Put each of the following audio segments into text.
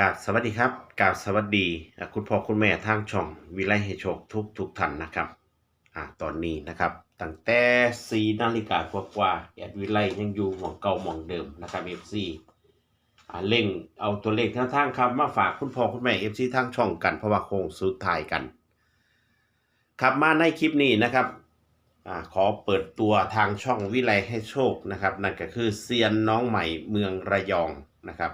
กาบสวัสดีครับกาบสวัสดีคุณพ่อคุณแม่ทางช่องวิไลให้โชคทุกทุกท่านนะครับอ่าตอนนี้นะครับตั้งแต่สี่นาฬิกากว่าๆแอดวิไลยังอยู่หมองเก่าหมองเดิมนะครับเอฟซีอ่าเล่งเอาตัวเลขทางทางครับมาฝากคุณพ่อคุณแม่เอฟซีทางช่องกันเพราะว่าโค้งสุดท้ายกันครับมาในคลิปนี้นะครับอ่าขอเปิดตัวทางช่องวิไลให้โชคนะครับนั่นก็คือเซียนน้องใหม่เมืองระยองนะครับ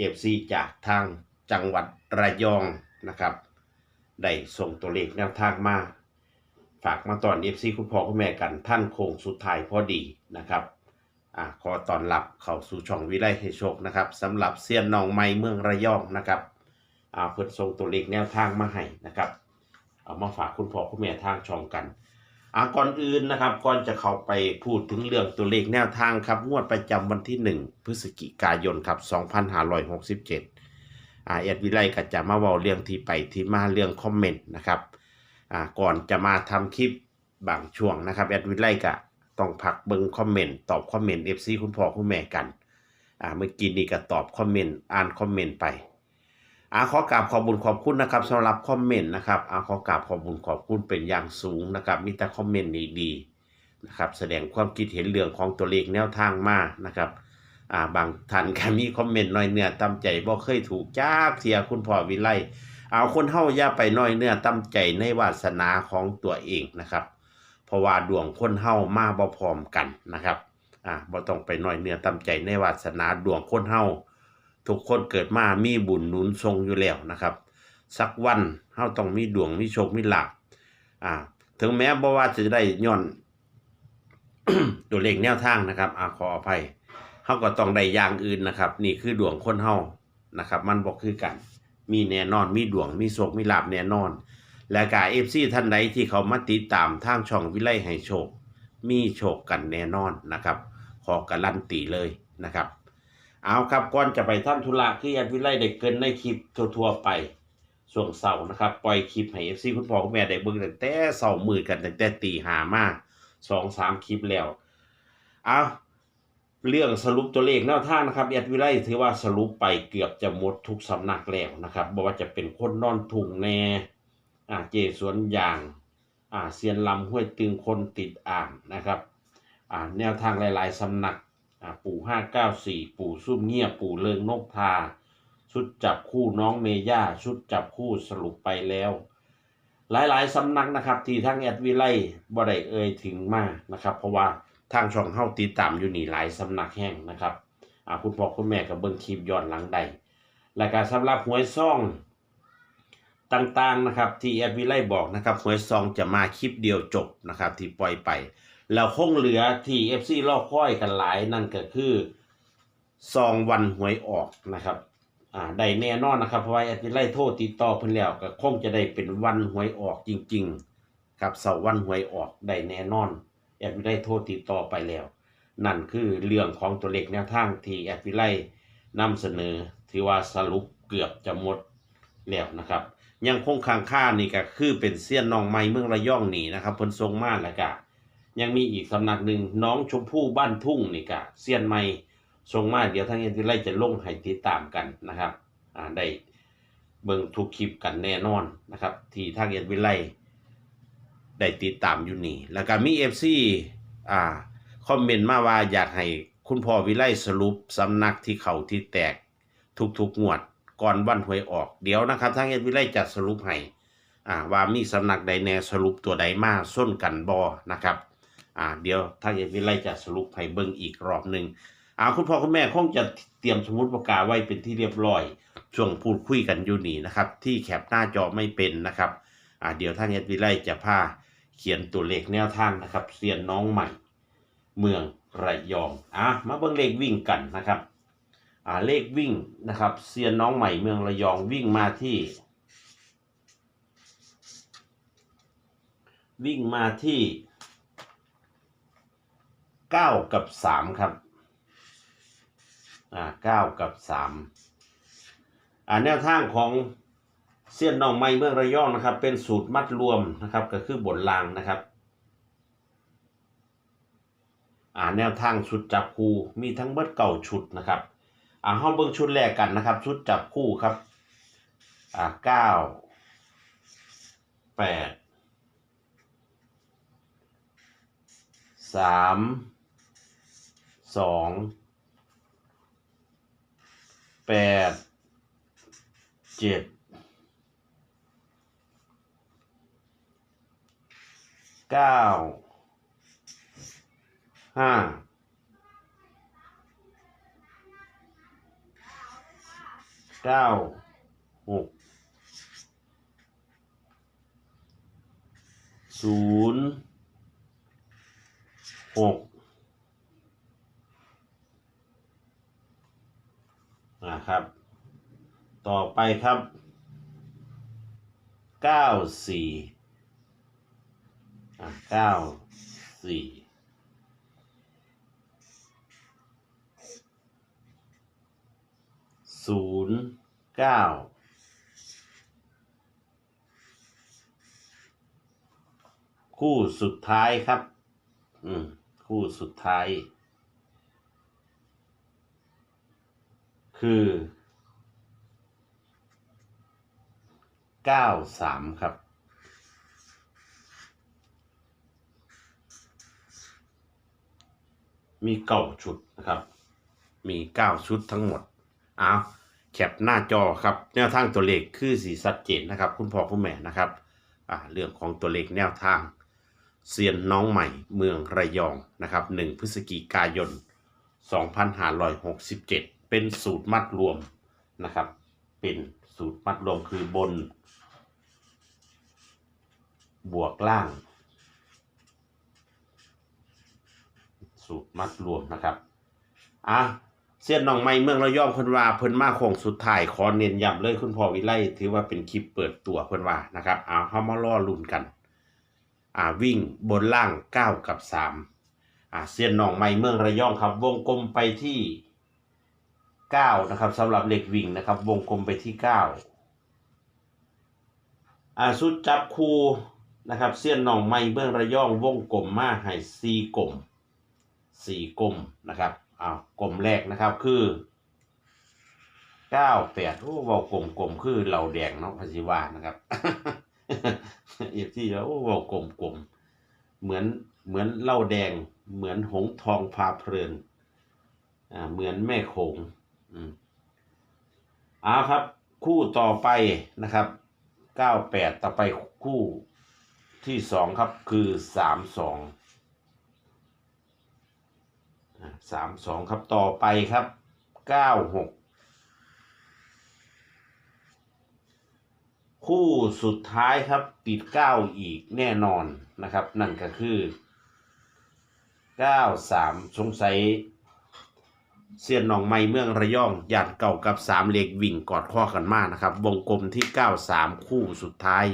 เอฟซีจากทางจังหวัดระยองนะครับได้ส่งตัวเลขแนวทางมา ฝากมาตอนเอฟซีคุณพ่อคุณแม่กันท่านโคงสุดท้ายพอดีนะครับอ่าขอตอนรับเข้าสู่ช่องวิไลให้โชคนะครับสำหรับเซียนน้องใหม่เมืองระยองนะครับอ่าเพิ่นส่งตัวเลขแนวทางมาให้นะครับเอามาฝากคุณพ่อคุณแม่ทางช่องกัน อ่าก่อนอื่นนะครับก่อนจะเข้าไปพูดถึงเรื่องตัวเลขแนวทางครับ งวดประจำวันที่ 1 พฤศจิกายนครับ 2567อ่าเอ็ดวิไลก็จะมาเว้าเรื่องที่ไปที่มาเรื่องคอมเมนต์นะครับอ่าก่อนจะมาทำคลิปบางช่วงนะครับเอ็ดวิไลก็ต้องพักเบิ่งคอมเมนต์ตอบคอมเมนต์ FC คุณพ่อคุณแม่กันอ่าเมื่อกี้นี้ก็ตอบคอมเมนต์อ่านคอมเมนต์ไป อาขอกราบขอบุญขอบคุณนะครับสำหรับคอมเมนต์นะครับอาขอกราบขอบบุญขอบคุณเป็นอย่างสูงนะครับมีแต่คอมเมนต์ดีๆนะครับแสดงความคิดเห็นเรื่องของตัวเลขแนวทางมานะครับอ่าบางท่านก็มีคอมเมนต์น้อยเนื้อตำใจบ่เคยถูกจ้าเทียคุณพ่อวิไลเอาคนเฮาอย่าไปน้อยเนื้อตำใจในวาสนาของตัวเองนะครับ เพราะว่าดวงคนเฮามาบ่พร้อมกันนะครับอ่าบ่ต้องไปน้อยเนื้อตำใจในวาสนาดวงคนเฮา ทุกคนเกิดมามีบุญนุนทรงอยู่แล้วนะครับ สักวันเฮาต้องมีดวงมีโชคมีลาภอ่า ถึงแม้บ่ว่าจะได้ย้อนตัวเลขแนวทางนะครับอาขออภัยเฮาก็ต้องได้อย่างอื่นนะครับ นี่คือดวงคนเฮานะครับ มันบ่คือกัน มีแน่นอนมีดวงมีโชคมีลาภแน่นอน และกา FC ท่านใดที่เขามาติดตามทางช่องวิไลให้โชค มีโชคกันแน่นอนนะครับ ขอการันตีเลยนะครับ เอาครับก่อนจะไปท่านธุระที่ยันวิไลได้เกินในคลิปทั่วๆไปช่วงเสาร์นะครับปล่อยคลิปให้เอฟซีคุณพ่อคุณแม่ได้เบิ่งตั้งแต่เสาร์มือกันตั้งแต่ตีหามาสองสามคลิปแล้วเอาเรื่องสรุปตัวเลขแนวทางนะครับแอดวิไลถือว่าสรุปไปเกือบจะหมดทุกสำนักแล้วนะครับบอกว่าจะเป็นคนนอนทุงแน่อ่าเจสวนยางอ่าเซียนลำห้วยตึงคนติดอ่างนะครับอ่าแนวทางหลาย ๆสำนัก ปู่ห้าเก้าสี่ปู่ซุ่มเงียบปู่เลิงนกทา ชุดจับคู่น้องเมย่าชุดจับคู่สรุปไปแล้ว หลายๆสำนักนะครับ ที่ทั้งแอดวิไลบ่ได้เอ่ยถึงมากนะครับ เพราะว่าทางช่องเฮาติดตามอยู่นี่หลายสำนักแห่งนะครับคุณพ่อคุณแม่กับเบิ่งคลิปย้อนหลังใดและการสำหรับหวยซ่องต่างๆนะครับที่แอดวิไลบอกนะครับหวยซองจะมาคลิปเดียวจบนะครับที่ปล่อยไป แล้วคงเหลือที่ FC รอคอยกันหลายนั่นก็คือซองวันหวยออกนะครับอ่าได้แน่นอนนะครับเพราะว่าแอดมินไล่โทษติดต่อเพิ่นแล้วก็คงจะได้เป็นวันหวยออกจริง ๆ ครับเสาร์วันหวยออกได้แน่นอนแอดมิไลโทษติดต่อไปแล้ว นั่นคือเรื่องของตัวเลขแนวทางที่แอดมิไล่นำเสนอถือว่าสรุปเกือบจะหมดแล้วนะครับ ยังคงค้างค่านี่ก็คือเป็นเสี้ยนนองไม้เมืองระยองนี่นะครับเพิ่นทรงมาแล้วก็ ยังมีอีกสำนักหนึ่งน้องชมพู่บ้านทุ่งนี่กะเซียนไม่ทรงมาเดี๋ยวทางเอ็นทีไลจะลงให้ติดตามกันนะครับอ่าได้เบิ่งทุกคลิปกันแน่นอนนะครับ ที่ทางเอ็นวิไลได้ติดตามอยู่นี่ แล้วก็มีเอฟซีอ่าคอมเมนต์มาว่าอยากให้คุณพ่อวิไลสรุปสำนักที่เขาที่แตกทุกๆงวดก่อนวันหวยออกเดี๋ยวนะครับทางเอ็นวิไลจะสรุปให้อ่าว่ามีสำนักใดแน่สรุปตัวใดมาส้นกันบอนะครับ อ่าเดี๋ยวทางเอวิไลจะสรุปให้เบิ่งอีกรอบหนึ่งอ่าคุณพ่อคุณแม่คงจะเตรียมสมุดปากกาไว้เป็นที่เรียบร้อย ช่วงพูดคุยกันอยู่นี่นะครับ ที่แคปหน้าจอไม่เป็นนะครับอ่าเดี๋ยวทางเอวิไลจะพาเขียนตัวเลขแนวทางนะครับเซียนน้องใหม่ เมืองระยองอะมาเบิ่งเลขวิ่งกันนะครับอ่าเลขวิ่งนะครับเซียนน้องใหม่เมืองระยองวิ่งมาที่ วิ่งมาที่ เก้ากับสามครับ อ่าเก้ากับสามอ่าแนวทางของเสี้ยนน้องไม้เมืองระยองนะครับ เป็นสูตรมัดรวมนะครับ ก็คือบนรางนะครับอ่าแนวทางชุดจับคู่มีทั้งเบิดเก่าชุดนะครับอ่าเฮาเบิ่งชุดแรกกันนะครับ ชุดจับคู่ครับอ่าเก้าแปดสาม สองแปดเจ็ดเก้าห้าเก้าหกศูนย์หก นะครับ ต่อไปครับ เก้าสี่อะเก้าสี่ศูนย์เก้าคู่สุดท้ายครับ อืม คู่สุดท้าย คือเก้าสามครับ มีเก้าชุดนะครับ มีเก้าชุดทั้งหมดอ้าวแคปหน้าจอครับ แนวทางตัวเลขคือสีชัดเจนนะครับ คุณพ่อคุณแม่นะครับอ่าเรื่องของตัวเลขแนวทางเซียนน้องใหม่เมืองระยองนะครับ 1 พฤศจิกายน 2567 เป็นสูตรมัดรวมนะครับ เป็นสูตรมัดรวมคือบน บวกล่าง สูตรมัดรวมนะครับอะเสี้ยนน้องไม้เมืองระยองเพิ่นว่าเพิ่นมาโค้งสุดท้ายขอเน้นย้ำเลยคุณพ่อวิไลถือว่าเป็นคลิปเปิดตัวเพิ่นว่านะครับเอาเฮามาล่อลุ้นกันอ่าวิ่งบนล่าง 9 กับ 3อ่าเสี้ยนน้องไม้เมืองระยองครับ วงกลมไปที่ 9นะครับสำหรับเหล็กวิ่งนะครับ วงกลมไปที่ 9อาสุดจับคูนะครับเสี้ยนน้องไม้เมืองระยองวงกลมมาให้4กลมสี่กลมนะครับอ้าวกลมแรกนะครับคือเก้าแปดโอ้เว่ากลมกลมคือเราแดงเนาะพาชิวานะครับเอฟที่แล้วโอ้เว่ากลมกลมเหมือนเหมือนเหล้าแดงเหมือนหงทองพาเพลินอ่าเหมือนแม่โขง อืมเอาครับ คู่ต่อไปนะครับเก้าแปดต่อไปคู่ที่สองครับคือสามสองสามสองครับต่อไปครับเก้าหกคู่สุดท้ายครับปิดเก้าอีกแน่นอนนะครับ นั่นก็คือเก้าสามสงสัย เสียนหนองไม้เมืองระยองหยาดเก่ากับสามเหล็กวิ่งกอดข้อกันมากนะครับ วงกลมที่เก้าสามคู่สุดท้าย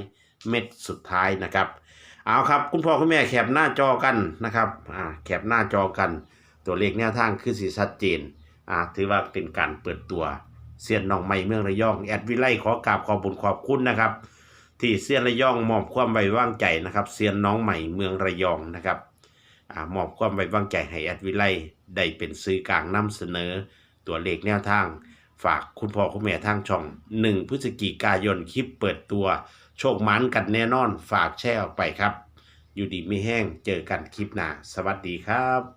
เม็ดสุดท้ายนะครับ เอาครับ คุณพ่อคุณแม่แคปหน้าจอกันนะครับอ่าแคปหน้าจอกัน ตัวเลขแนวทางคือสีชัดเจนอ่าถือว่าเป็นการเปิดตัวเซียนหนองไม้เมืองระยอง แอดวิไลขอกราบขอบุญขอบคุณนะครับ ที่เซียนระยองมอบความไว้วางใจนะครับเซียนน้องใหม่เมืองระยองนะครับ มอบความไว้วางใจให้แอดวิไลได้เป็นซื้อกลางนำเสนอ ตัวเลขแนวทาง ฝากคุณพ่อคุณแม่ทางช่อง 1พฤศจิกายนคลิปเปิดตัว โชคมันกันแน่นอน ฝากแชร์ออกไปครับ อยู่ดีไม่แห้งเจอกันคลิปหน้า สวัสดีครับ